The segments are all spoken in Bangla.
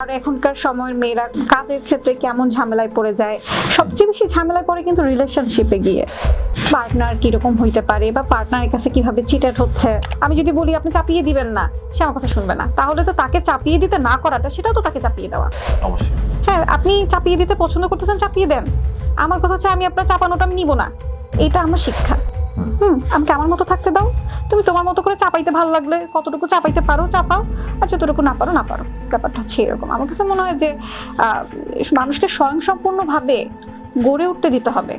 আর এখনকার সময়ের মেয়েরা কাজের ক্ষেত্রে কেমন ঝামেলায় পড়ে যায়? সবচেয়ে বেশি ঝামেলায় পড়ে কিন্তু রিলেশনশিপে গিয়ে। পার্টনার কীরকম হইতে পারে বা পার্টনারের কাছে কীভাবে চিটেড হচ্ছে? আমি যদি বলি আপনি চাপিয়ে দিবেন না। সে আমার কথা শুনবে না। তাহলে তো তাকে চাপিয়ে দিতে না করাটা সেটাও তো তাকে চাপিয়ে দেওয়া। অবশ্যই। হ্যাঁ আপনি চাপিয়ে দিতে পছন্দ করতেছেন চাপিয়ে দেন। আমার কথা হচ্ছে আমি আপনার চাপানোটা আমি নিব না। এটা আমার শিক্ষা। হুম। আমাকে আমার মতো থাকতে দাও? তুমি তোমার মতো করে চাপাইতে ভালো লাগলে কতটুকু চাপাইতে পারো? চাপাও। আর যতটুকু না পারো না পারো। ব্যাপারটা হচ্ছে এরকম। আমার কাছে মনে হয় যে মানুষকে স্বয়ংসম্পূর্ণভাবে গড়ে উঠতে দিতে হবে।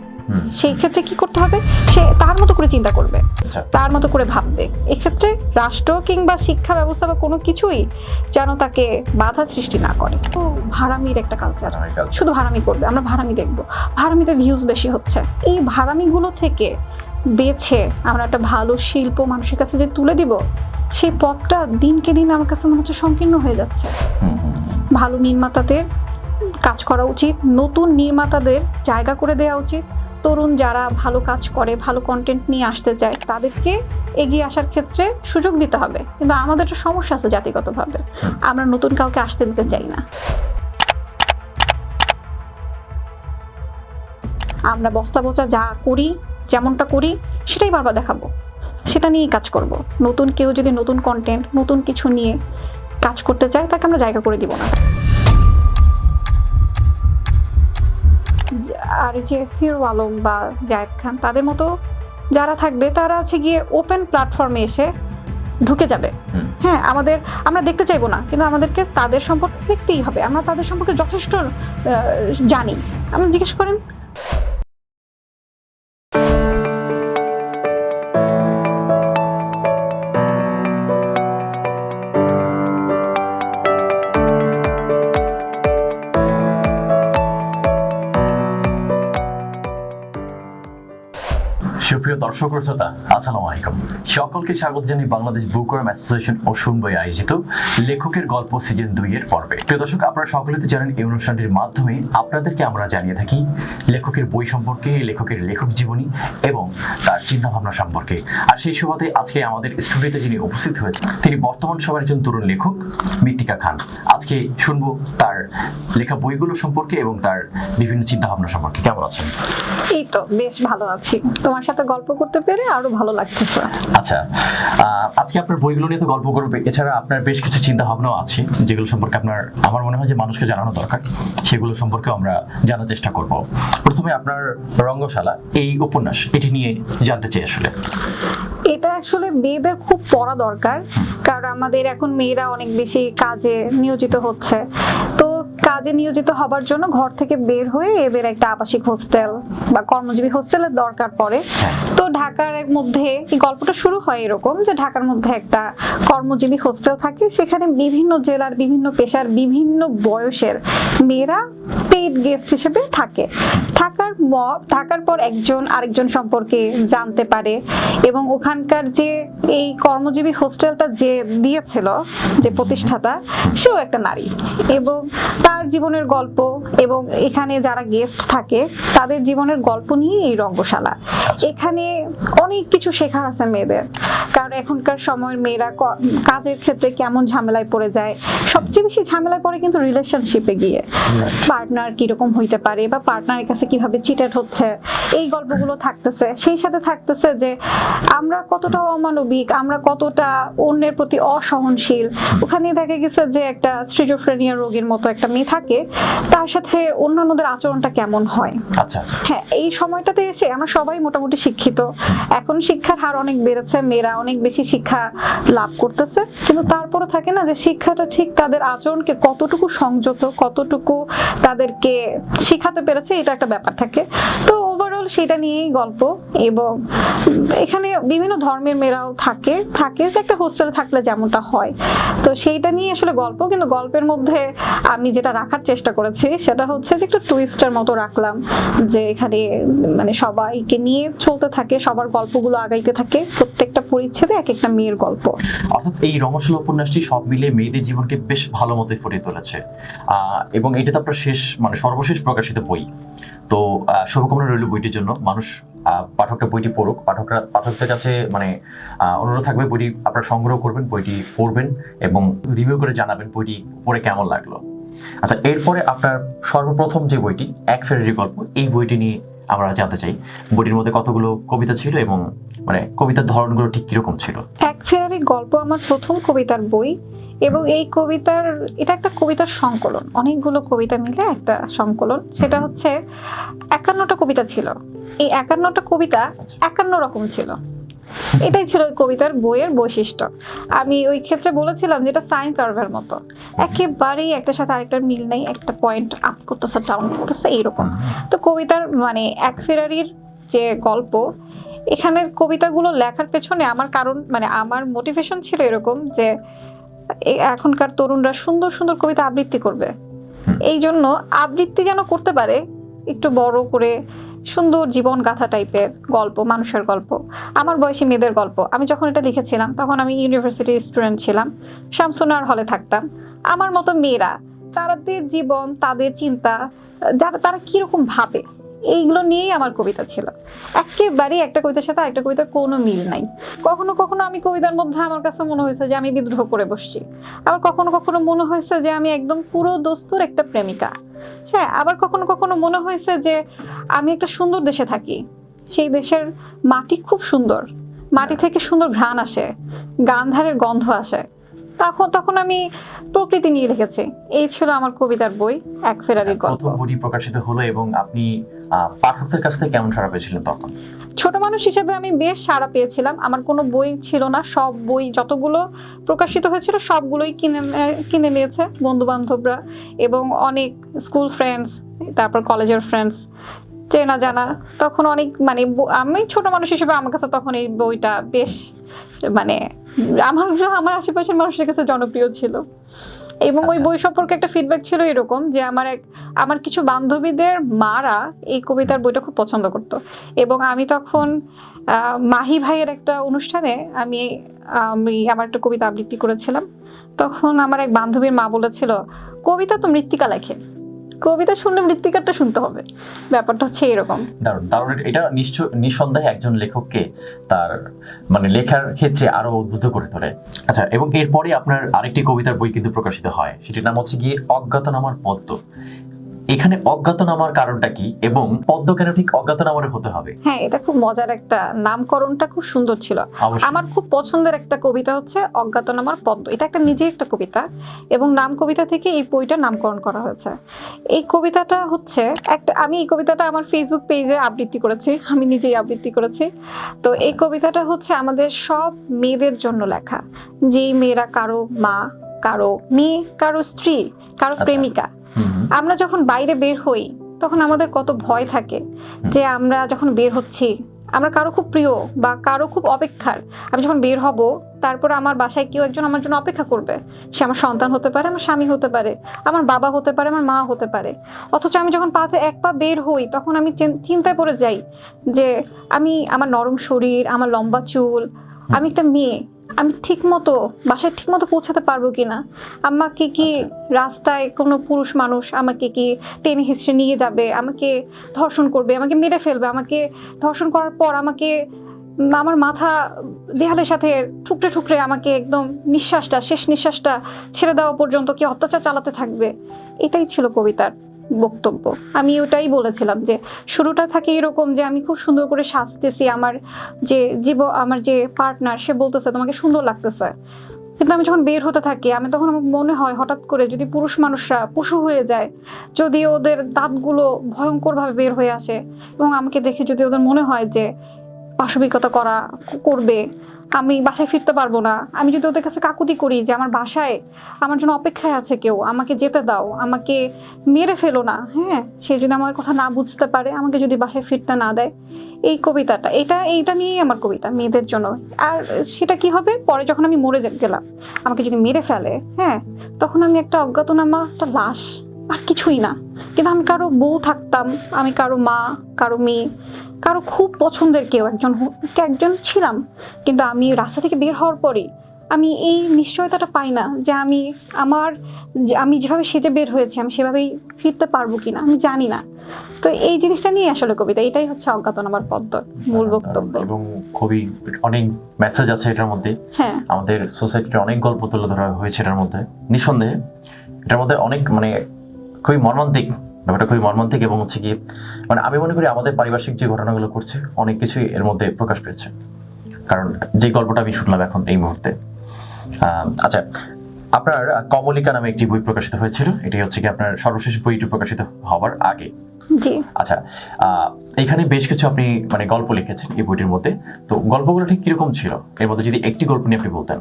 সেই ক্ষেত্রে কি করতে হবে? সে তার মতো করে চিন্তা করবে। আচ্ছা। তার মতো করে ভাববে। এক্ষেত্রে রাষ্ট্র কিংবা শিক্ষা ব্যবস্থা বা কোনো কিছুই যেন তাকে বাধা সৃষ্টি না করে। তো ভাড়ামির একটা কালচার শুধু ভাড়ামি করবে আমরা ভাড়ামি দেখব। ভাড়ামিতে ভিউজ বেশি হচ্ছে। এই ভাড়ামিগুলো থেকে বেছে আমরা একটা ভালো শিল্প মানুষের কাছে যে তুলে দিব সেই পথটা দিনকে দিন আমার কাছে মনে হচ্ছে সংকীর্ণ হয়ে যাচ্ছে। ভালো নির্মাতাদের কাজ করা উচিত নতুন নির্মাতাদের জায়গা করে দেওয়া উচিত। তরুণ যারা ভালো কাজ করে ভালো কন্টেন্ট নিয়ে আসতে চায় তাদেরকে এগিয়ে আসার ক্ষেত্রে সুযোগ দিতে হবে। কিন্তু আমাদের একটা সমস্যা আছে জাতিগতভাবে। আমরা নতুন কাউকে আসতে দিতে চাই না। আমরা বস্তা বোচা যা করি যেমনটা করি সেটাই বারবার দেখাবো। সেটা নিয়েই কাজ করব। নতুন কেউ যদি নতুন কন্টেন্ট নতুন কিছু নিয়ে কাজ করতে চায় তাকে আমরা জায়গা করে দিব না। আর এই যে হিরো আলম বা জায়েদ খান তাদের মতো যারা থাকবে তারা হচ্ছে গিয়ে ওপেন প্ল্যাটফর্মে এসে ঢুকে যাবে। হ্যাঁ আমাদের আমরা দেখতে চাইব না কিন্তু আমাদেরকে তাদের সম্পর্কে দেখতেই হবে। আমরা তাদের সম্পর্কে যথেষ্ট জানি। আপনি জিজ্ঞেস করেন দর্শক শ্রোতা, আসসালামু আলাইকুম। সকলকে স্বাগত জানাই বাংলাদেশ বুকরম অ্যাসোসিয়েশন ও শুনবই আয়োজিত লেখকের গল্প সিজন দুই এর পর্বে। প্রিয় দর্শক, আপনারা সকলে তো জানেন এই অনুষ্ঠানটির মাধ্যমে আপনাদেরকে আমরা জানিয়ে থাকি লেখকের বই সম্পর্কে, লেখকের লেখক জীবনী এবং তার চিন্তা ভাবনা সম্পর্কে। আর সেই সুবাদে আজকে আমাদের স্টুডিওতে যিনি উপস্থিত হয়েছেন, তিনি বর্তমান সময়ের একজন তরুণ লেখক, মৃত্তিকা খান। আজকে শুনব তার লেখা বইগুলো সম্পর্কে এবং তার বিভিন্ন চিন্তা ভাবনা সম্পর্কে। কেমন আছেন? এই তো, বেশ ভালো আছি। তোমার সাথে গল্প করতে পেরে আরও ভালো লাগতেছে। আচ্ছা আজকে আপনার বইগুলো নিয়ে তো গল্প করবে। এছাড়া আপনার বেশ কিছু চিন্তা ভাবনাও আছে যেগুলো সম্পর্কে আপনার আমার মনে হয় যে মানুষকে জানানো দরকার। সেগুলো সম্পর্কে আমরা জানার চেষ্টা করব। প্রথমে আপনার রঙ্গশালা এই উপন্যাস এটি নিয়ে জানতে চাই আসলে। এটা আসলে মেয়েদের খুব পড়া দরকার কারণ আমাদের এখন মেয়েরা অনেক বেশি কাজে নিয়োজিত হচ্ছে। তো কাজে নিয়োজিত হবার জন্য ঘর থেকে বের হয়ে এদের একটা আবাসিক হোস্টেল বা কর্মজীবী হোস্টেলের দরকার পড়ে। হ্যাঁ। তো ঢাকার মধ্যে এই গল্পটা শুরু হয় এরকম যে ঢাকার মধ্যে একটা কর্মজীবী হোস্টেল থাকে সেখানে বিভিন্ন জেলার বিভিন্ন পেশার বিভিন্ন বয়সের মেয়েরা পেইড গেস্ট হিসেবে থাকে। থাকার থাকার পর একজন আরেকজন সম্পর্কে জানতে পারে এবং ওখানকার যে এই কর্মজীবী হোস্টেলটা যে দিয়েছিল যে প্রতিষ্ঠাতা সেও একটা নারী। এবং তার জীবনের গল্প এবং এখানে যারা গেস্ট থাকে, তাদের জীবনের গল্প নিয়ে এই রঙ্গশালা। এখানে অনেক কিছু শেখার আছে মেয়েদের। কারণ এখনকার সময়ের মেয়েরা কাজের ক্ষেত্রে কেমন ঝামেলায় পড়ে যায়, সবচেয়ে বেশি ঝামেলায় পড়ে কিন্তু রিলেশনশিপে গিয়ে। পার্টনার কীরকম হইতে পারে বা পার্টনারের কাছে কীভাবে চিটেড হচ্ছে, এই গল্পগুলো থাকতেছে। সেই সাথে থাকতেছে যে আমরা কতটা অমানবিক, আমরা কতটা অন্যের প্রতি অসহনশীল। ওখানে দেখা গেছে যে একটা স্ট্রিজোফ্রেনিয়া রোগীর মতো একটা মেয়ে থাকে তার সাথে অন্যান্যদের আচরণটা কেমন হয়? আচ্ছা। হ্যাঁ এই সময়টাতে এসে আমরা সবাই মোটামুটি শিক্ষিত। এখন শিক্ষার হার অনেক বেড়েছে মেয়েরা অনেক বেশি শিক্ষা লাভ করতেছে। কিন্তু তারপরে থাকে না যে শিক্ষাটা ঠিক তাদের আচরণকে কতটুকু সংযত কতটুকু তাদেরকে শিখাতে পেরেছে এটা একটা ব্যাপার থাকে। তো সেটা নিয়েই গল্প এবং এখানে বিভিন্ন ধর্মের মেয়েরাও থাকে থাকে একটা হোস্টেলে থাকলে যেমনটা হয়। তো সেইটা নিয়ে আসলে গল্প, কিন্তু গল্পের মধ্যে আমি যেটা রাখার চেষ্টা করেছি সেটা হচ্ছে যে একটু টুইস্টার মতো রাখলাম যে এখানে মানে সবাইকে নিয়ে চলতে থাকে, সবার গল্পগুলো আগাইতে থাকে, প্রত্যেকটা পরিচ্ছেদে এক একটা মেয়ের গল্প। অর্থাৎ এই রমশালা উপন্যাসটি সব মিলে মেয়েদের জীবনকে বেশ ভালো মতো ফুটিয়ে তুলেছে। এবং এটা তো আপনার শেষ মানে সর্বশেষ প্রকাশিত বই। তো শুভকামনা রইল বইটির জন্য। মানুষ আহ, পাঠকরা বইটি পড়ুক। পাঠকরা পাঠকদের কাছে মানে অনুরোধ থাকবে বইটি আপনারা সংগ্রহ করবেন বইটি পড়বেন এবং রিভিউ করে জানাবেন বইটি পড়ে কেমন লাগল। আচ্ছা এরপরে আপনার সর্বপ্রথম যে বইটি এক ফেরারি গল্প এই বইটি নিয়ে আমরা জানতে চাই। বইটির মধ্যে কতগুলো কবিতা ছিল এবং মানে কবিতার ধরনগুলো ঠিক কীরকম ছিল? এক ফেরারি গল্প আমার প্রথম কবিতার বই। এবং এই কবিতার, এটা একটা কবিতার সংকলন। অনেকগুলো কবিতা মিলে একটা সংকলন। সেটা হচ্ছে, একান্নটা কবিতা ছিল। এই একান্নটা কবিতা। একান্ন রকম ছিল। এটাই ছিল ওই কবিতার বইয়ের বৈশিষ্ট্য। আমি ওই ক্ষেত্রে বলেছিলাম যেটা সাইন কার্ভের মতো। একেবারেই একটার সাথে আরেকটার মিল নেই, একটা পয়েন্ট আপ করতেছে ডাউন করতেছে, এইরকম। তো কবিতার মানে এক ফেরারির যে গল্প, এখানের কবিতাগুলো লেখার পেছনে আমার কারণ মানে আমার মোটিভেশন ছিল এরকম যে এখনকার তরুণরা সুন্দর সুন্দর কবিতা আবৃত্তি করবে। এই জন্য আবৃত্তি যেন করতে পারে একটু বড় করে সুন্দর জীবন গাথা টাইপের গল্প মানুষের গল্প আমার বয়সী মেয়েদের গল্প। আমি যখন এটা লিখেছিলাম তখন আমি ইউনিভার্সিটির স্টুডেন্ট ছিলাম শামসুনার হলে থাকতাম। আমার মতো মেয়েরা তাদের জীবন তাদের চিন্তা যারা তারা কীরকম ভাবে এইগুলো নিয়েই আমার কবিতা ছিল। একেবারেই একটা কবিতার সাথে আরেকটা কবিতার কোনো মিল নাই। কখনো কখনো আমি কবিতার মধ্যে আমার কাছে মনে হয়েছে যে আমি বিদ্রোহ করে বসছি। আবার কখনো কখনো মনে হয়েছে যে আমি একদম পুরো দস্তুর একটা প্রেমিকা। হ্যাঁ আবার কখনো কখনো মনে হয়েছে যে আমি একটা সুন্দর দেশে থাকি। সেই দেশের মাটি খুব সুন্দর। মাটি থেকে সুন্দর ঘ্রাণ আসে। গান্ধারের গন্ধ আসে। তখন তখন আমি প্রকৃতি নিয়ে লিখেছি। এই ছিল আমার কবিতার বই এক ফেরারির গল্প। প্রথম বইটি প্রকাশিত হলো এবং আপনি পাঠকদের কাছ থেকে কেমন সাড়া পেয়েছিলেন তখন? ছোট মানুষ হিসেবে আমি বেশ সাড়া পেয়েছিলাম। আমার কোনো বই ছিল না সব বই যতগুলো প্রকাশিত হয়েছিল সবগুলোই কিনে কিনে নিয়েছে বন্ধু বান্ধবরা এবং অনেক স্কুল ফ্রেন্ডস তারপর কলেজের ফ্রেন্ডস চেনা জানা তখন অনেক মানে আমি ছোট মানুষ হিসেবে আমার কাছে তখন এই বইটা বেশ মানে আমার আমার আশেপাশের মানুষের কাছে জনপ্রিয় ছিল। এবং ওই আচ্ছা। বই সম্পর্কে একটা ফিডব্যাক ছিল এরকম যে আমার এক আমার কিছু বান্ধবীদের মারা এই কবিতার বইটা খুব পছন্দ করতো। এবং আমি তখন আহ, মাহি ভাইয়ের একটা অনুষ্ঠানে আমি আমি আমার একটা কবিতা আবৃত্তি করেছিলাম। তখন আমার এক বান্ধবীর মা বলেছিল কবিতা তো মৃত্তিকা লেখে। কবিতা শুনলে মৃত্তিকারটা শুনতে হবে। ব্যাপারটা হচ্ছে এরকম। দারুণ দারুণ। এটা নিশ্চয়, নিঃসন্দেহে একজন লেখককে তার মানে লেখার ক্ষেত্রে আরও উদ্বুদ্ধ করে তোলে। আচ্ছা এবং এরপরে আপনার আরেকটি কবিতার বই কিন্তু প্রকাশিত হয়। সেটির নাম হচ্ছে গিয়ে অজ্ঞাতনামার পদ্ম। এখানে অজ্ঞাতনামার কারণটা কি এবং পদ্ম কেন ঠিক অজ্ঞাতনামারে হতে হবে? হ্যাঁ এটা খুব মজার একটা নামকরণটা খুব সুন্দর ছিল। আমার খুব পছন্দের একটা কবিতা হচ্ছে অজ্ঞাতনামার পদ্ম। এটা একটা নিজে একটা কবিতা এবং নাম কবিতা থেকে এই বইটার নামকরণ করা হয়েছে। এই কবিতাটা হচ্ছে একটা আমি এই কবিতাটা আমার ফেসবুক পেজে আবৃত্তি করেছি আমি নিজেই আবৃত্তি করেছি। তো এই কবিতাটা হচ্ছে আমাদের সব মেয়েদের জন্য লেখা। যেই মেয়েরা কারও মা কারও মেয়ে কারও স্ত্রী কারও আচ্ছা। প্রেমিকা। আমরা যখন বাইরে বের হই তখন আমাদের কত ভয় থাকে যে আমরা যখন বের হচ্ছি আমরা কারও খুব প্রিয় বা কারও খুব অপেক্ষার। আমি যখন বের হব তারপর আমার বাসায় কেউ একজন আমার জন্য অপেক্ষা করবে। সে আমার সন্তান হতে পারে আমার স্বামী হতে পারে আমার বাবা হতে পারে আমার মা হতে পারে। অথচ আমি যখন পাতে এক পা বের হই তখন আমি চিন্তায় পড়ে যাই যে আমি আমার নরম শরীর আমার লম্বা চুল আমি একটা মেয়ে আমি ঠিক মতো বাসায় ঠিক মতো পৌঁছাতে পারব কিনা? আমাকে কি রাস্তায় কোনো পুরুষ মানুষ আমাকে কি টেনে হিসড়ে নিয়ে যাবে আমাকে ধর্ষণ করবে আমাকে মেরে ফেলবে আমাকে ধর্ষণ করার পর আমাকে আমার মাথা দেহালের সাথে ঠুকরে ঠুকরে আমাকে একদম নিঃশ্বাসটা শেষ নিঃশ্বাসটা ছেড়ে দেওয়া পর্যন্ত কি অত্যাচার চালাতে থাকবে? এটাই ছিল কবিতার। বক্তব্য। আমি ওটাই বলেছিলাম যে, শুরুটা থাকে এরকম যে, আমি খুব সুন্দর করে সাজতেছি, আমার যে জীব, আমার যে পার্টনার সে বলতেছে, তোমাকে সুন্দর লাগতেছে। কিন্তু আমি যখন বের হতে থাকি, আমি তখন আমার মনে হয় হঠাৎ করে যদি পুরুষ মানুষরা পশু হয়ে যায়, যদি ওদের দাঁতগুলো ভয়ঙ্করভাবে বের হয়ে আসে এবং আমাকে দেখে যদি ওদের মনে হয় যে পাশবিকতা করা, করবে। আমি বাসায় ফিরতে পারব না। আমি যদি ওদের কাছে কাকুতি করি যে আমার বাসায় আমার জন্য অপেক্ষায় আছে কেউ, আমাকে যেতে দাও, আমাকে মেরে ফেলো না হ্যাঁ? সে যদি আমার কথা না বুঝতে পারে, আমাকে যদি বাসায় ফিরতে না দেয়, এই কবিতাটা, এটা, এইটা নিয়েই আমার কবিতা, মেয়েদের জন্য। আর সেটা কি হবে? পরে যখন আমি মরে গেলাম, আমাকে যদি মেরে ফেলে হ্যাঁ? তখন আমি একটা অজ্ঞাতনামা, একটা লাশ, আর কিছুই না। কিন্তু আমি কারও বউ থাকতাম, আমি কারও মা, কারও মেয়ে কারও খুব পছন্দের কেউ একজন একজন ছিলাম কিন্তু আমি রাস্তা থেকে বের হওয়ার পরে আমি এই নিশ্চয়তাটা পাই না যে আমি আমার আমি যেভাবে সেজে বের হয়েছি আমি সেভাবেই ফিরতে পারব কিনা আমি জানি না। তো এই জিনিসটা নিয়ে আসলে কবিতা এটাই হচ্ছে অজ্ঞাতনামার পদ্ম মূল বক্তব্য। এবং খুবই অনেক মেসেজ আছে এটার মধ্যে। হ্যাঁ। আমাদের সোসাইটির অনেক গল্প তুলে ধরা হয়েছে এটার মধ্যে। নিঃসন্দেহে এটার মধ্যে অনেক মানে খুবই মর্মান্তিক ব্যাপারটা খুবই মর্মান্তিক এবং হচ্ছে কি মানে আমি মনে করি আমাদের পারিপার্শ্বিক যে ঘটনাগুলো করছে অনেক কিছুই এর মধ্যে প্রকাশ পেয়েছে। কারণ যে গল্পটা আমি শুনলাম এখন এই মুহূর্তে। আচ্ছা আপনার কমলিকা নামে একটি বই প্রকাশিত হয়েছিল এটি হচ্ছে কি আপনার সর্বশেষ বইটি প্রকাশিত হওয়ার আগে। আচ্ছা আহ, এখানে বেশ কিছু আপনি মানে গল্প লিখেছেন এই বইটির মধ্যে। তো গল্পগুলো ঠিক কীরকম ছিল? এর মধ্যে যদি একটি গল্প নিয়ে আপনি বলতেন।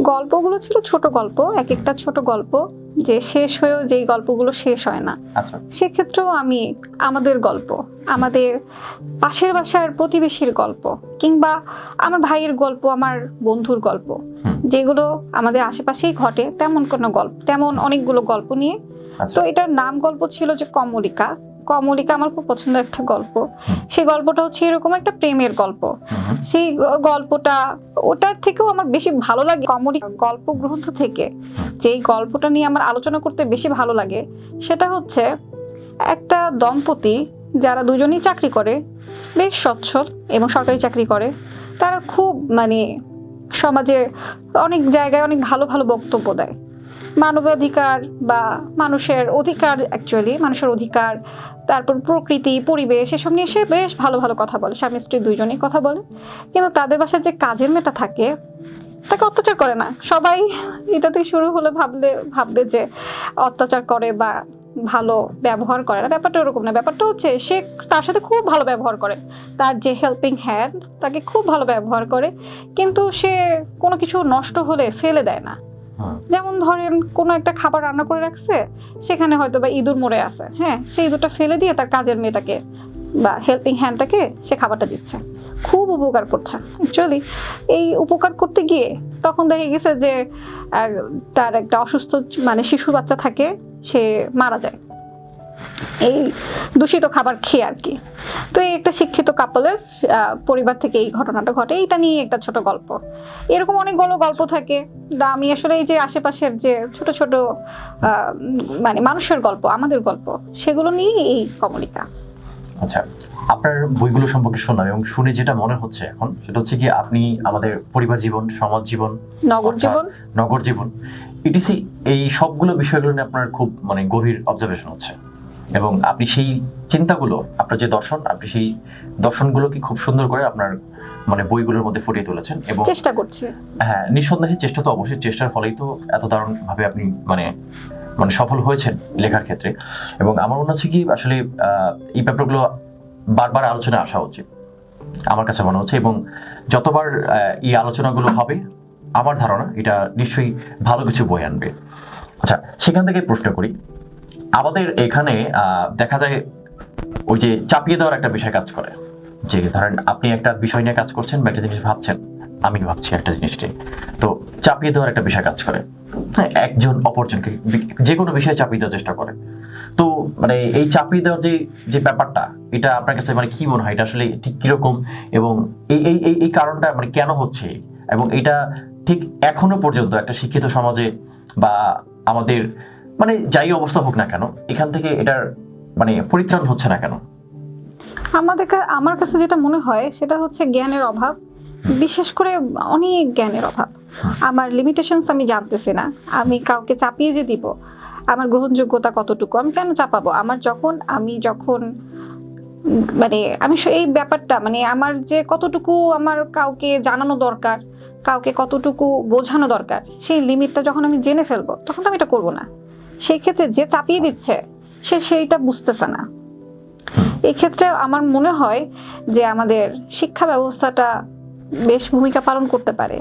গল্পগুলো ছিল ছোট গল্প এক একটা ছোট গল্প যে শেষ হয়েও যেই গল্পগুলো শেষ হয় না। আচ্ছা। সেক্ষেত্রেও আমি আমাদের গল্প আমাদের পাশের বাসার প্রতিবেশীর গল্প কিংবা আমার ভাইয়ের গল্প আমার বন্ধুর গল্প যেগুলো আমাদের আশেপাশেই ঘটে তেমন কোনো গল্প তেমন অনেকগুলো গল্প নিয়ে। আচ্ছা। তো এটার নাম গল্প ছিল যে কমলিকা। কমলিকা আমার খুব পছন্দের একটা গল্প। সেই গল্পটা হচ্ছে এরকম একটা প্রেমের গল্প। সেই গল্পটা ওটার থেকেও আমার বেশি ভালো লাগে কমেডি গল্প গ্রন্থ থেকে। যেই গল্পটা নিয়ে আমার আলোচনা করতে বেশি ভালো লাগে সেটা হচ্ছে একটা দম্পতি যারা দুজনেই চাকরি করে বেশ সচ্ছল এবং সরকারি চাকরি করে। তারা খুব মানে সমাজে অনেক জায়গায় অনেক ভালো ভালো বক্তব্য দেয়। মানবাধিকার বা মানুষের অধিকার অ্যাকচুয়ালি মানুষের অধিকার তারপর প্রকৃতি, পরিবেশ, এসব নিয়ে সে বেশ ভালো ভালো কথা বলে। স্বামী স্ত্রী দুইজনেই কথা বলে। কিন্তু তাদের বাসায় যে কাজের মেয়েটা থাকে, তাকে অত্যাচার করে না। সবাই এটা থেকে শুরু হলে ভাবলে, ভাববে যে অত্যাচার করে বা ভালো ব্যবহার করে না। ব্যাপারটা ওরকম না। ব্যাপারটা হচ্ছে, সে তার সাথে খুব ভালো ব্যবহার করে। তার যে হেল্পিং হ্যান্ড তাকে খুব ভালো ব্যবহার করে। কিন্তু সে কোনো কিছু নষ্ট হলে ফেলে দেয় না। যেমন ধরেন কোনো একটা খাবার রান্না করে রাখছে, সেখানে হয়তো বা ইঁদুর মরে আছে হ্যাঁ? সেই ইঁদুরটা ফেলে দিয়ে তার কাজের মেয়েটাকে বা হেল্পিং হ্যান্ডটাকে সে খাবারটা দিচ্ছে। খুব উপকার করছে। অ্যাকচুয়ালি এই উপকার করতে গিয়ে তখন দেখা গেছে যে তার একটা অসুস্থ মানে শিশু বাচ্চা থাকে, সে মারা যায়। এই দূষিত খাবার খেয়ে আর কি। তো এই একটা শিক্ষিত কাপলের পরিবার থেকে এই ঘটনাটা ঘটে। এটা নিয়ে একটা ছোট গল্প। এরকম অনেকগুলো গল্প থাকে। দা আমি আসলে এই যে আশেপাশের যে ছোট ছোট মানে মানুষের গল্প আমাদের গল্প সেগুলো নিয়েই এই কমলিকা। আচ্ছা আপনার বইগুলো সম্পর্কে শুনলাম এবং শুনে যেটা মনে হচ্ছে এখন সেটা হচ্ছে কি আপনি আমাদের পরিবার জীবন সমাজ জীবন নগর জীবন। নগর জীবন ইটিসি এই সবগুলো বিষয়গুলো নিয়ে আপনার খুব মানে গভীর অবজারভেশন আছে এবং আপনি সেই চিন্তাগুলো আপনার যে দর্শন আপনি সেই দর্শনগুলোকে খুব সুন্দর করে আপনার মানে বইগুলোর মধ্যে ফুটিয়ে তুলেছেন এবং চেষ্টা করছি। হ্যাঁ নিঃসন্দেহে চেষ্টা তো অবশ্যই চেষ্টার ফলেই তো এত দারুণ ভাবে আপনি মানে মানে সফল হয়েছেন লেখার ক্ষেত্রে। এবং আমার মনে হচ্ছে কি আসলে আহ, এই ব্যাপারগুলো বারবার আলোচনায় আসা উচিত আমার কাছে মনে হচ্ছে। এবং যতবার এই আলোচনাগুলো হবে আমার ধারণা এটা নিশ্চয়ই ভালো কিছু বই আনবে। আচ্ছা সেখান থেকে প্রশ্ন করি। আমাদের এখানে দেখা যায় ওই যে চাপিয়ে দেওয়ার একটা বিষয় কাজ করে। যে ধরেন আপনি একটা বিষয় নিয়ে কাজ করছেন বা একটা জিনিস ভাবছেন, আমি ভাবছি একটা জিনিস নিয়ে তো চাপিয়ে দেওয়ার একটা বিষয় কাজ করে। হ্যাঁ একজন অপরজনকে যে কোনো বিষয়ে চাপিয়ে দেওয়ার চেষ্টা করে। তো মানে এই চাপিয়ে দেওয়ার যে যে ব্যাপারটা, এটা আপনার কাছে মানে কি মনে হয়? এটা আসলে ঠিক কীরকম? এবং এই এই এই কারণটা মানে কেন হচ্ছে? এবং এটা ঠিক এখনও পর্যন্ত একটা শিক্ষিত সমাজে বা আমাদের মানে যাই অবস্থা হোক না কেন এখান থেকে এটার মানে পরিত্রাণ হচ্ছে না কেন? আমাদের আমার কাছে যেটা মনে হয় সেটা হচ্ছে জ্ঞানের অভাব বিশেষ করে অনেক জ্ঞানের অভাব। আমার লিমিটেশনস আমি জানতেছি না আমি কাউকে চাপিয়ে যে দিব আমার গ্রহণযোগ্যতা কতটুকু আমি কেন চাপাবো? আমার যখন আমি যখন মানে আমি এই ব্যাপারটা মানে আমার যে কতটুকু আমার কাউকে জানানো দরকার কাউকে কতটুকু বোঝানো দরকার সেই লিমিটটা যখন আমি জেনে ফেলব তখন তো আমি এটা করব না। সেই ক্ষেত্রে যে চাপিয়ে দিচ্ছে সে সেইটা বুঝতেছে না। এই ক্ষেত্রে আমার মনে হয় যে আমাদের শিক্ষা ব্যবস্থাটা বেশ ভূমিকা পালন করতে পারে।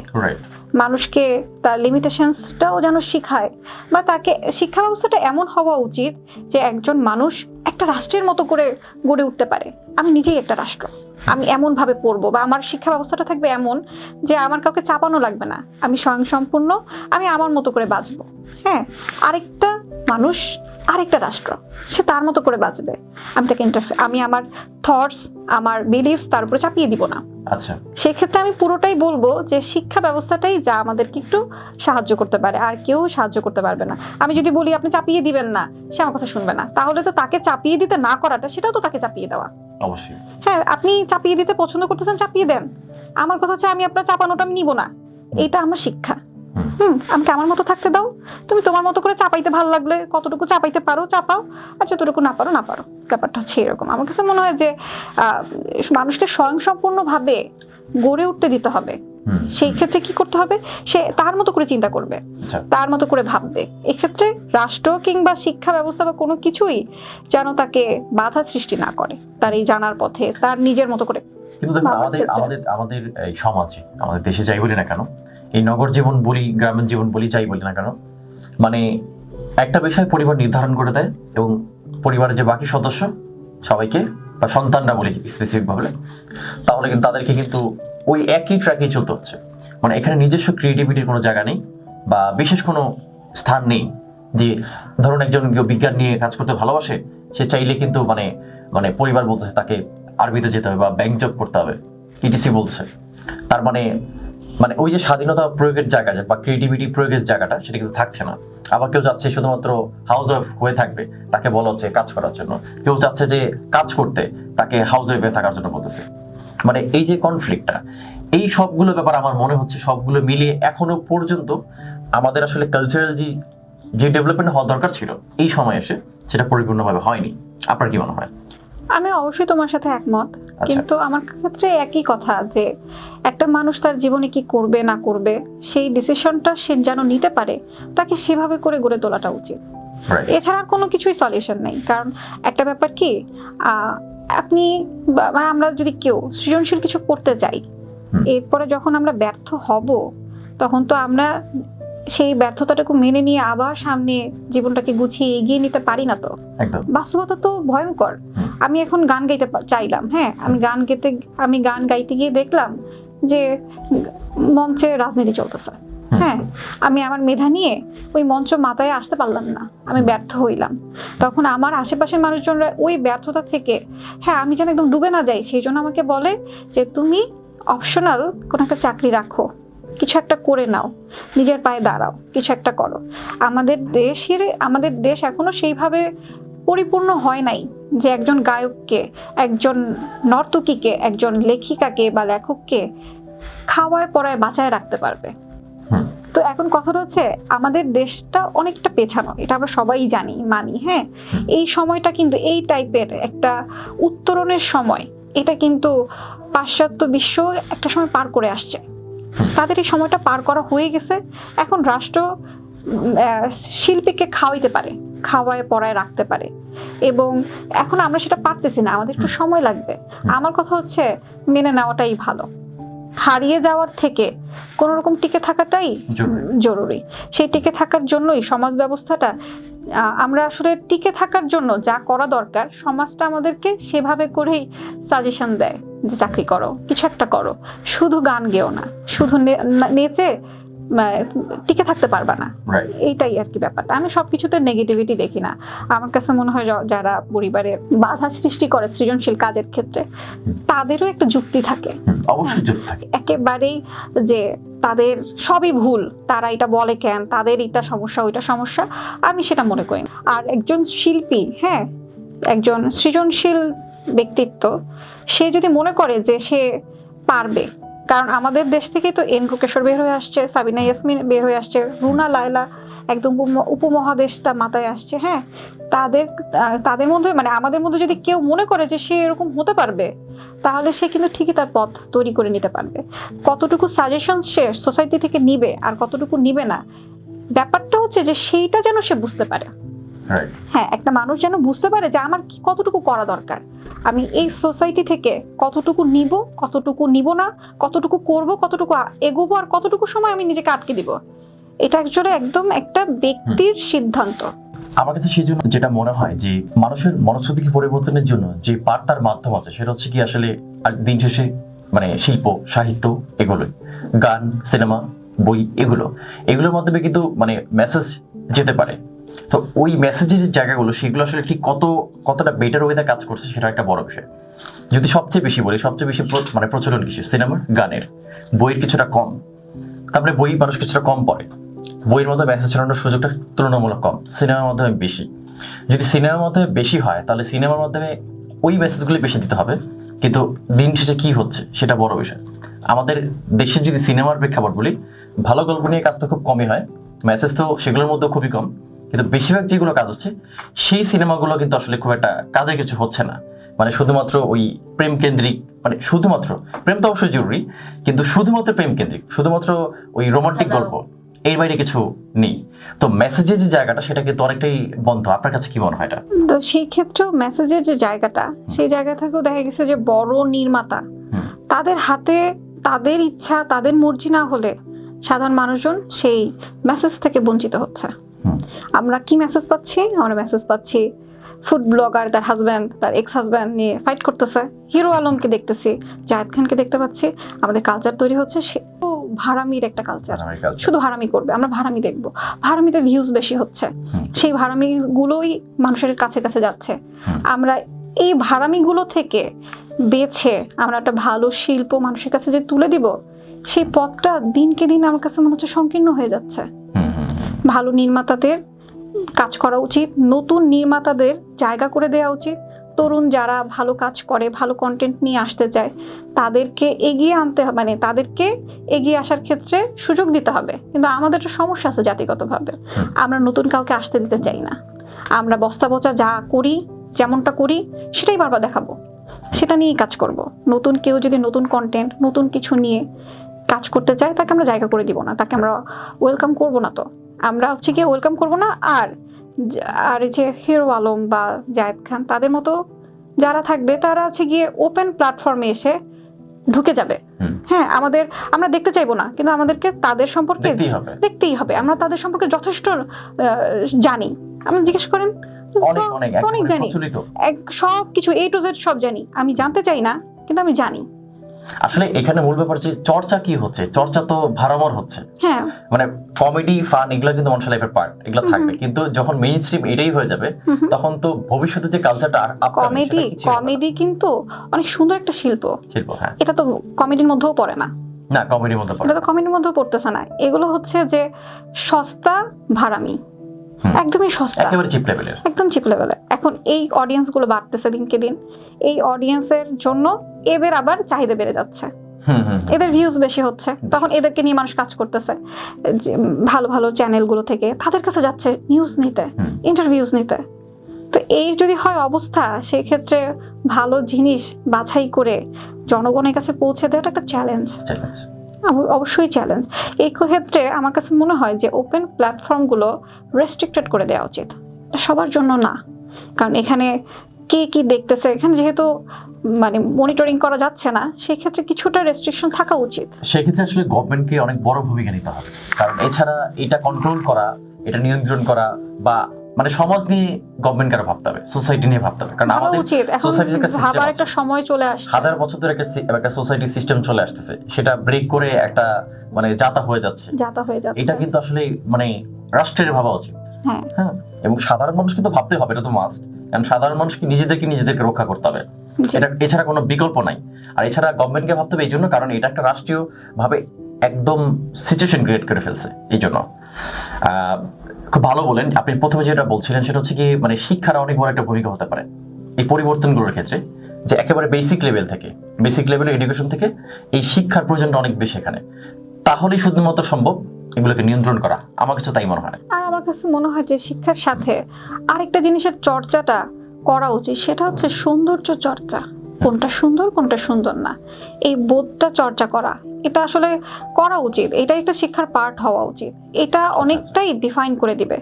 মানুষকে তার লিমিটেশনসটাও যেন শিখায় বা তাকে শিক্ষা ব্যবস্থাটা এমন হওয়া উচিত যে একজন মানুষ একটা রাষ্ট্রের মতো করে গড়ে উঠতে পারে। আমি নিজেই একটা রাষ্ট্র। আমি এমনভাবে পড়ব বা আমার শিক্ষা ব্যবস্থাটা থাকবে এমন যে আমার কাউকে চাপানো লাগবে না। আমি স্বয়ংসম্পূর্ণ আমি আমার মতো করে বাঁচবো। হ্যাঁ আরেকটা মানুষ আরেকটা রাষ্ট্র সে তার মতো করে বাঁচবে। আমি তাকে ইন্টারফে আমি আমার থটস আমার বিলিফস তার উপরে চাপিয়ে দিব না। আচ্ছা। সেক্ষেত্রে আমি পুরোটাই বলব যে শিক্ষা ব্যবস্থাটাই যা আমাদেরকে একটু সাহায্য করতে পারে আর কেউ সাহায্য করতে পারবে না। আমি যদি বলি আপনি চাপিয়ে দিবেন না সে আমার কথা শুনবে না। তাহলে তো তাকে চাপিয়ে দিতে না করাটা সেটাও তো তাকে চাপিয়ে দেওয়া। অবশ্যই। হ্যাঁ আপনি চাপিয়ে দিতে পছন্দ করতেছেন চাপিয়ে দেন। আমার কথা হচ্ছে আমি আপনার চাপানোটা আমি নিব না। এটা আমার শিক্ষা। হুম। আমাকে আমার মতো থাকতে দাও। তুমি তোমার মতো করে চাপাইতে ভালো লাগলে কতটুকু চাপাইতে পারো চাপাও। আর যতটুকু না পারো না পারো। ব্যাপারটা হচ্ছে এরকম। আমার কাছে মনে হয় যে মানুষকে স্বয়ংসম্পূর্ণভাবে গড়ে উঠতে দিতে হবে। সেই ক্ষেত্রে কি করতে হবে? সে তার মতো করে চিন্তা করবে আচ্ছা। তার মতো করে ভাববে। এক্ষেত্রে রাষ্ট্র কিংবা শিক্ষা ব্যবস্থা বা কোনো কিছুই যেন তাকে বাধা সৃষ্টি না করে তার এই জানার পথে তার নিজের মতো করে কিন্তু দেখুন আমাদের আমাদের আমাদের এই সমাজে আমাদের দেশে যাই বলি না কেন এই নগর জীবন বলি গ্রামীণ জীবন বলি যাই বলি না কেন মানে একটা বিষয় পরিবার নির্ধারণ করে দেয় এবং পরিবারের যে বাকি সদস্য সবাইকে বা সন্তানরা বলি স্পেসিফিক ভাবে তাহলে কিন্তু তাদেরকে কিন্তু ওই একই ট্র্যাকেই চলতে হচ্ছে। মানে এখানে নিজস্ব ক্রিয়েটিভিটির কোনো জায়গা নেই বা বিশেষ কোনো স্থান নেই যে ধরুন একজন কেউ বিজ্ঞান নিয়ে কাজ করতে ভালোবাসে, সে চাইলে কিন্তু মানে মানে পরিবার বলতেছে তাকে আরবিতে যেতে হবে বা ব্যাংক জব করতে হবে ইটিসি বলছে তার মানে মানে ওই যে স্বাধীনতা প্রয়োগের জায়গা বা ক্রিয়েটিভিটি প্রয়োগের জায়গাটা সেটা কিন্তু থাকছে না। আবার কেউ যাচ্ছে শুধুমাত্র হাউস ওয়াইফ হয়ে থাকবে, তাকে বলা হচ্ছে কাজ করার জন্য। কেউ চাচ্ছে যে কাজ করতে, তাকে হাউস ওয়াইফে থাকার জন্য বলতেছে। মানে এই যে কনফ্লিক্টটা এই সবগুলো ব্যাপার আমার মনে হচ্ছে সবগুলো মিলিয়ে এখনও পর্যন্ত আমাদের আসলে কালচারাল যে যে ডেভেলপমেন্ট হওয়া দরকার ছিল এই সময় এসে সেটা পরিপূর্ণভাবে হয়নি। আপনার কি মনে হয়? আমি অবশ্যই তোমার সাথে একমত। আচ্ছা। কিন্তু আমার ক্ষেত্রে একই কথা যে একটা মানুষ তার জীবনে কি করবে না করবে সেই ডিসিশনটা সে যেন নিতে পারে তাকে সেভাবে করে গড়ে তোলাটা উচিত। এছাড়া কোনো কিছুই সলিউশন নেই। কারণ একটা ব্যাপার কি আপনি বা আমরা যদি কেউ সৃজনশীল কিছু করতে যাই এরপরে যখন আমরা ব্যর্থ হব তখন তো আমরা সেই ব্যর্থতাটাকে মেনে নিয়ে আবার সামনে জীবনটাকে গুছিয়ে এগিয়ে নিতে পারি না তো। বাস্তবতা তো ভয়ঙ্কর। আমি এখন গান গাইতে চাইলাম হ্যাঁ? আমি গান গেতে আমি গান গাইতে গিয়ে দেখলাম যে মঞ্চে রাজনীতি চলতেছে। হ্যাঁ আমি আমার মেধা নিয়ে ওই মঞ্চ মাথায় আসতে পারলাম না। আমি ব্যর্থ হইলাম। তখন আমার আশেপাশের মানুষজনরা ওই ব্যর্থতা থেকে হ্যাঁ আমি যেন একদম ডুবে না যাই সেই জন্য আমাকে বলে যে তুমি অপশনাল কোনো একটা চাকরি রাখো। কিছু একটা করে নাও। নিজের পায়ে দাঁড়াও। কিছু একটা করো। আমাদের দেশের আমাদের দেশ এখনও সেইভাবে পরিপূর্ণ হয় নাই যে একজন গায়ককে একজন নর্তকীকে একজন লেখিকাকে বা লেখককে খাওয়ায় পড়ায় বাঁচায় রাখতে পারবে। তো এখন কথাটা হচ্ছে আমাদের দেশটা অনেকটা পেছানো এটা আমরা সবাই জানি মানি হ্যাঁ? এই সময়টা কিন্তু এই টাইপের একটা উত্তরণের সময় এটা কিন্তু পাশ্চাত্য বিশ্ব একটা সময় পার করে আসছে। তাদের এই সময়টা পার করা হয়ে গেছে এখন রাষ্ট্র শিল্পীকে খাওয়াইতে পারে খাওয়ায় পড়ায় রাখতে পারে এবং এখন আমরা সেটা পারতেছি না আমাদের একটু সময় লাগবে। আমার কথা হচ্ছে মেনে নেওয়াটাই ভালো। হারিয়ে যাওয়ার থেকে কোনো রকম টিকে থাকাটাই জরুরি। সেই টিকে থাকার জন্যই সমাজ ব্যবস্থাটা আমরা আসলে টিকে থাকার জন্য যা করা দরকার সমাজটা আমাদেরকে সেভাবে করেই সাজেশন দেয় যে চাকরি করো কিছু একটা করো শুধু গান গেও না শুধু নেচে টিকে থাকতে পারবা না। এইটাই আর কি ব্যাপারটা। আমি সবকিছুতে নেগেটিভিটি দেখি না। আমার কাছে মনে হয় যারা পরিবারে বাধা সৃষ্টি করে সৃজনশীল কাজের ক্ষেত্রে তাদেরও একটা যুক্তি থাকে। অবশ্যই যোগ থাকে। একেবারেই যে তাদের সবই ভুল তারা এটা বলে কেন তাদের এটা সমস্যা ওইটা সমস্যা আমি সেটা মনে করি আর একজন শিল্পী হ্যাঁ একজন সৃজনশীল ব্যক্তিত্ব সে যদি মনে করে যে সে পারবে কারণ আমাদের দেশ থেকেই তো এন কোকেশ্বর বের হয়ে আসছে, সাবিনা ইয়াসমিন বের হয়ে আসছে, রুনা লায়লা একদম উপম- উপমহাদেশটা মাথায় আসছে হ্যাঁ? তাদের তাদের মধ্যে মানে আমাদের মধ্যে যদি কেউ মনে করে যে সে এরকম হতে পারবে, তাহলে সে কিন্তু ঠিকই তার পথ তৈরি করে নিতে পারবে। কতটুকু সাজেশন সে সোসাইটি থেকে নিবে আর কতটুকু নিবে না, ব্যাপারটা হচ্ছে যে সেইটা যেন সে বুঝতে পারে। হ্যাঁ। একটা মানুষ যেন বুঝতে পারে যে আমার কি- কতটুকু করা দরকার। আমি এই সোসাইটি থেকে কতটুকু নিব কতটুকু নিব না কতটুকু করব কতটুকু এগোবো আর কতটুকু সময় আমি নিজেকে আটকে দিব। এটা একজনে একদম একটা ব্যক্তির সিদ্ধান্ত। আমার কাছে সেই জন্য যেটা মনে হয় যে মানুষের মনস্তিতি পরিবর্তনের জন্য যে বার্তার মাধ্যম আছে সেটা হচ্ছে কি আসলে দিন শেষে মানে শিল্প সাহিত্য এগুলোই। গান সিনেমা বই এগুলো। এগুলোর মাধ্যমে কিন্তু মানে মেসেজ যেতে পারে। তো ওই মেসেজের যে জায়গাগুলো, সেগুলো আসলে ঠিক কত, কতটা বেটার ওয়েতে কাজ করছে সেটা একটা বড় বিষয়। যদি সবচেয়ে বেশি বলি, সবচেয়ে বেশি মানে প্রচলন কিসের? সিনেমার গানের। বইয়ের কিছুটা কম। তারপরে বই মানুষ কিছুটা কম পড়ে। বইয়ের মধ্যে মেসেজ ছড়ানোর সুযোগটা তুলনামূলক কম। সিনেমার মাধ্যমে বেশি। যদি সিনেমার মাধ্যমে বেশি হয়, তাহলে সিনেমার মাধ্যমে ওই মেসেজগুলি বেশি দিতে হবে। কিন্তু দিন শেষে কি হচ্ছে, সেটা বড় বিষয়। আমাদের দেশে যদি সিনেমার প্রেক্ষাপট বলি, ভালো গল্প নিয়ে কাজ তো খুব কমই হয়। মেসেজ তো সেগুলোর মধ্যে খুবই কম। কিন্তু বেশিরভাগ যেগুলো কাজ হচ্ছে সেই সিনেমাগুলো কিন্তু আসলে খুব একটা কাজে কিছু হচ্ছে না। মানে শুধুমাত্র ওই প্রেম কেন্দ্রিক মানে শুধুমাত্র প্রেম তো অবশ্যই জরুরি কিন্তু শুধুমাত্র প্রেম কেন্দ্রিক শুধুমাত্র ওই রোমান্টিক গল্প এর বাইরে কিছু নেই। তো মেসেজের যে জায়গাটা সেটা কিন্তু অনেকটাই বন্ধ। আপনার কাছে কি মনে হয় এটা? তো সেই ক্ষেত্রেও মেসেজের যে জায়গাটা সেই জায়গা থেকেও দেখা গেছে যে বড় নির্মাতা তাদের হাতে তাদের ইচ্ছা তাদের মর্জি না হলে সাধারণ মানুষজন সেই মেসেজ থেকে বঞ্চিত হচ্ছে। আমরা কি মেসেজ পাচ্ছি? আমরা মেসেজ পাচ্ছি ফুড ব্লগার তার হাজব্যান্ড তার এক্স হাজব্যান্ড নিয়ে ফাইট করতেছে। হিরো আলমকে দেখতেছি জাহেদ খানকে দেখতে পাচ্ছি। আমাদের কালচার তৈরি হচ্ছে সে ভাড়ামির একটা কালচার শুধু ভাড়ামি করবে আমরা ভাড়ামি দেখব। ভাড়ামিতে ভিউজ বেশি হচ্ছে। সেই ভাড়ামি গুলোই মানুষের কাছে কাছে যাচ্ছে। আমরা এই ভাড়ামিগুলো থেকে বেছে আমরা একটা ভালো শিল্প মানুষের কাছে যে তুলে দিব সেই পথটা দিনকে দিন আমার কাছে মনে হচ্ছে সংকীর্ণ হয়ে যাচ্ছে। ভালো নির্মাতাদের কাজ করা উচিত নতুন নির্মাতাদের জায়গা করে দেওয়া উচিত। তরুণ যারা ভালো কাজ করে ভালো কন্টেন্ট নিয়ে আসতে চায় তাদেরকে এগিয়ে আনতে হবে মানে তাদেরকে এগিয়ে আসার ক্ষেত্রে সুযোগ দিতে হবে। কিন্তু আমাদের একটা সমস্যা আছে জাতিগতভাবে। আমরা নতুন কাউকে আসতে দিতে চাই না। আমরা বস্তা পচা যা করি যেমনটা করি সেটাই বারবার দেখাবো। সেটা নিয়েই কাজ করব। নতুন কেউ যদি নতুন কন্টেন্ট নতুন কিছু নিয়ে কাজ করতে চায় তাকে আমরা জায়গা করে দিব না। তাকে আমরা ওয়েলকাম করব না তো। আমরা হচ্ছে গিয়ে ওয়েলকাম করব না আর আর এই যে হিরো আলম বা জায়েদ খান তাদের মতো যারা থাকবে তারা হচ্ছে গিয়ে ওপেন প্ল্যাটফর্মে এসে ঢুকে যাবে। হ্যাঁ আমাদের আমরা দেখতে চাইব না কিন্তু আমাদেরকে তাদের সম্পর্কে দেখতেই হবে। আমরা তাদের সম্পর্কে যথেষ্ট জানি। আপনি জিজ্ঞেস করেন অনেক জানি। এক সব কিছু এ টু জেড সব জানি। আমি জানতে চাই না কিন্তু আমি জানি। আসলে এখানে মূল ব্যাপার যে চর্চা কি হচ্ছে? চর্চা তো ভারমর হচ্ছে। হ্যাঁ। মানে কমেডি ফান এগুলো কিন্তু মানুষের লাইফের পার্ট এগুলো থাকবে। কিন্তু যখন মেইন স্ট্রিম এটাই হয়ে যাবে। তখন তো ভবিষ্যতে যে কালচারটা আর কমেডি কমেডি কিন্তু অনেক সুন্দর একটা শিল্প। শিল্প হ্যাঁ। এটা তো কমেডির মধ্যেও পড়ে না। না কমেডির মধ্যে পড়ে এটা তো কমেডির মধ্যেও পড়তেছে না। এগুলো হচ্ছে যে সস্তা ভাড়ামি। একদমই সস্তা। একেবারে চিপ লেভেলের একদম চিপ লেভেলে এখন এই অডিয়েন্সগুলো বাড়তেছে দিনকে দিন। এই অডিয়েন্সের জন্য এদের আবার চাহিদা বেড়ে যাচ্ছে। এদের ভিউজ বেশি হচ্ছে। তখন এদেরকে নিয়ে মানুষ কাজ করতেছে। ভালো ভালো চ্যানেলগুলো থেকে। তাদের কাছে যাচ্ছে নিউজ নিতে। ইন্টারভিউজ নিতে। তো এই যদি হয় অবস্থা সেই ক্ষেত্রে ভালো জিনিস বাছাই করে জনগণের কাছে পৌঁছে দেওয়াটা একটা চ্যালেঞ্জ চ্যালেঞ্জ অবশ্যই চ্যালেঞ্জ এই ক্ষেত্রে আমার কাছে মনে হয় যে ওপেন প্ল্যাটফর্মগুলো রেস্ট্রিক্টেড করে দেওয়া উচিত। সবার জন্য না। কারণ এখানে কে কি দেখতেছে? এখানে যেহেতু মানে মনিটরিং করা যাচ্ছে না সেই ক্ষেত্রে কিছুটা রেস্ট্রিকশন থাকা উচিত। সেক্ষেত্রে আসলে গভর্নমেন্টকে অনেক বড় ভূমিকা নিতে হবে। কারণ এছাড়া এটা কন্ট্রোল করা, এটা নিয়ন্ত্রণ করা বা মানে সমাজ নিয়ে গভর্নমেন্টকে আরও ভাবতে হবে? সোসাইটি নিয়ে ভাবতে হবে। কারণ আমাদের সোসাইটির একটা ভাবার একটা সময় চলে আসছে। হাজার বছর ধরে একটা একটা সোসাইটি সিস্টেম চলে আসতেছে। সেটা ব্রেক করে একটা মানে যাতা হয়ে যাচ্ছে। যাতা হয়ে যাচ্ছে। এটা কিন্তু আসলে মানে রাষ্ট্রের ভাবা উচিত। হ্যাঁ। হ্যাঁ? এবং সাধারণ মানুষ কিন্তু ভাবতে হবে এটা তো মাস্ট কারণ সাধারণ মানুষকে নিজেদেরকে নিজেদেরকে রক্ষা করতে হবে। এটা এছাড়া কোনো বিকল্প নাই। আর এছাড়া গভর্নমেন্টকে ভাবতে হবে এই জন্য কারণ এটা একটা রাষ্ট্রীয় ভাবে একদম সিচুয়েশন ক্রিয়েট করে ফেলছে এই জন্য। আহ, খুব ভালো বলেন। আপনি প্রথমে যেটা বলছিলেন সেটা হচ্ছে কি মানে শিক্ষার অনেক বড় একটা ভূমিকা হতে পারে। এই পরিবর্তনগুলোর ক্ষেত্রে যে একেবারে বেসিক লেভেল থেকে বেসিক লেভেলের এডুকেশন থেকে এই শিক্ষার প্রয়োজনটা অনেক বেশি এখানে। তাহলেই শুধুমাত্র সম্ভব এগুলোকে নিয়ন্ত্রণ করা। আমার কাছে তাই মনে হয়। আর আমার কাছে মনে হয় যে শিক্ষার সাথে আরেকটা জিনিসের চর্চাটা করা উচিত। সেটা হচ্ছে সৌন্দর্য চর্চা। কোনটা সুন্দর কোনটা সুন্দর না। এই বোধটা চর্চা করা এটা আসলে করা উচিত। এটা একটা শিক্ষার পার্ট হওয়া উচিত। এটা অনেকটাই ডিফাইন করে দিবে।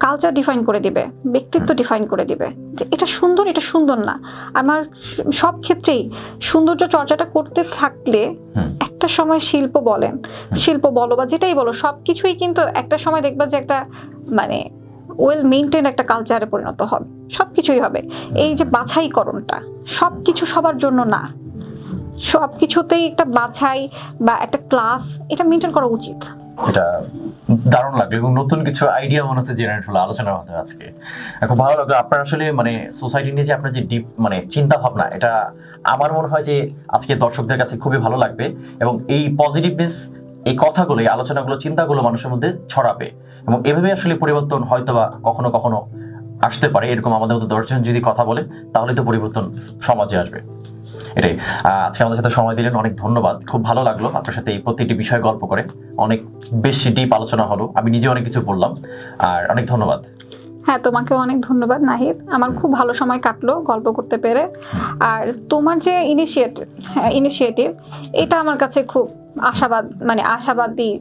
কালচার ডিফাইন করে দিবে। ব্যক্তিত্ব ডিফাইন করে দিবে। যে এটা সুন্দর এটা সুন্দর না। আমার সব ক্ষেত্রেই সৌন্দর্য চর্চাটা করতে থাকলে একটা সময় শিল্প বলেন শিল্প বলো বা যেটাই বলো সব কিছুই কিন্তু একটা সময় দেখবা যে একটা মানে ওয়েল মেনটেন একটা কালচারে পরিণত হবে। সব কিছুই হবে এই যে বাছাইকরণটা সব কিছু সবার জন্য না। সব কিছুতেই একটা বাছাই বা একটা ক্লাস এটা মেনটেন করা উচিত। এটা দারুণ লাগল এবং নতুন কিছু আইডিয়া মনে হচ্ছে জেনারেট হলো আলোচনার মধ্যে আজকে। খুব ভালো লাগল আপনার আসলে মানে সোসাইটি নিয়ে যে আপনার যে ডিপ মানে চিন্তা ভাবনা এটা আমার মনে হয় যে আজকে দর্শকদের কাছে খুবই ভালো লাগবে এবং এই পজিটিভনেস এই কথাগুলো এই আলোচনাগুলো চিন্তাগুলো মানুষের মধ্যে ছড়াবে। এবং এভাবে আসলে পরিবর্তন হয়তো বা কখনো কখনো আসতে পারে, এরকম আমাদের মতো দশজন যদি কথা বলে, তাহলে তো পরিবর্তন সমাজে আসবে। এটাই। আজকে আমাদের সাথে সময় দিলেন, অনেক ধন্যবাদ। খুব ভালো লাগল আপনার সাথে এই প্রতিটি বিষয়ে গল্প করে। অনেক বেশি ডিপ আলোচনা হলো। আমি নিজে অনেক কিছু বললাম। আর অনেক ধন্যবাদ। হ্যাঁ তোমাকে অনেক ধন্যবাদ, নাহিদ। আমার খুব ভালো সময় কাটলো গল্প করতে পেরে। আর তোমার যে ইনিশিয়েটিভ ইনিশিয়েটিভ এটা আমার কাছে খুব আশাবাদ মানে আশাবাদী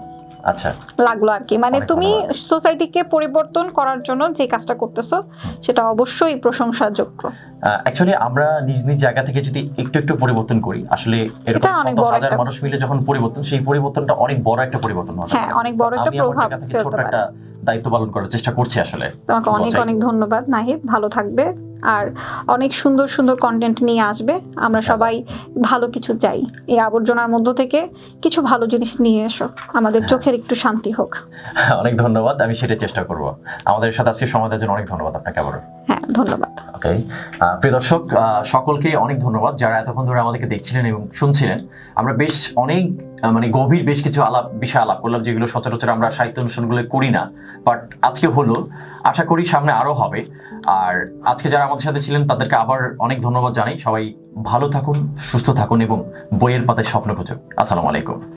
আচ্ছা। লাগল আর কি। মানে তুমি সোসাইটিকে পরিবর্তন করার জন্য যে কাজটা করতেছো সেটা অবশ্যই প্রশংসার যোগ্য অ্যাকচুয়ালি আমরা নিজ নিজ জায়গা থেকে যদি একটু একটু পরিবর্তন করি আসলে এরকম হাজার মানুষ মিলে যখন পরিবর্তন সেই পরিবর্তনটা অনেক বড় একটা পরিবর্তন হবে হ্যাঁ অনেক বড় একটা প্রভাব ছোট একটা দায়িত্ব পালন করার চেষ্টা করছি আসলে। তোমাকে অনেক অনেক ধন্যবাদ নাহিদ। ভালো থাকবে। আর অনেক সুন্দর সুন্দর কন্টেন্ট নিয়ে আসবে। আমরা সবাই ভালো কিছু চাই। এই আবর্জনার মধ্য থেকে কিছু ভালো জিনিস নিয়ে এসো। আমাদের চোখের একটু শান্তি হোক। অনেক ধন্যবাদ। আমি সেটা চেষ্টা করব। আমাদের সাথে আজকে সময় দেওয়ার জন্য অনেক ধন্যবাদ আপনাকে আবার হ্যাঁ ধন্যবাদ। ওকে প্রিয় দর্শক সকলকে অনেক ধন্যবাদ যারা এতক্ষণ ধরে আমাদেরকে দেখছিলেন এবং শুনছিলেন। আমরা বেশ অনেক মানে গভীর বেশ কিছু আলাপ বিষয় আলাপ করলাম যেগুলো সচরাচর আমরা সাহিত্য অনুষ্ঠানগুলো করি না। বাট আজকে হলো আশা করি সামনে আরও হবে। আর আজকে যারা আমাদের সাথে ছিলেন, তাদেরকে আবার অনেক ধন্যবাদ জানাই। সবাই ভালো থাকুন, সুস্থ থাকুন এবং বইয়ের পাতায় স্বপ্ন খুঁজুন আসসালামু আলাইকুম।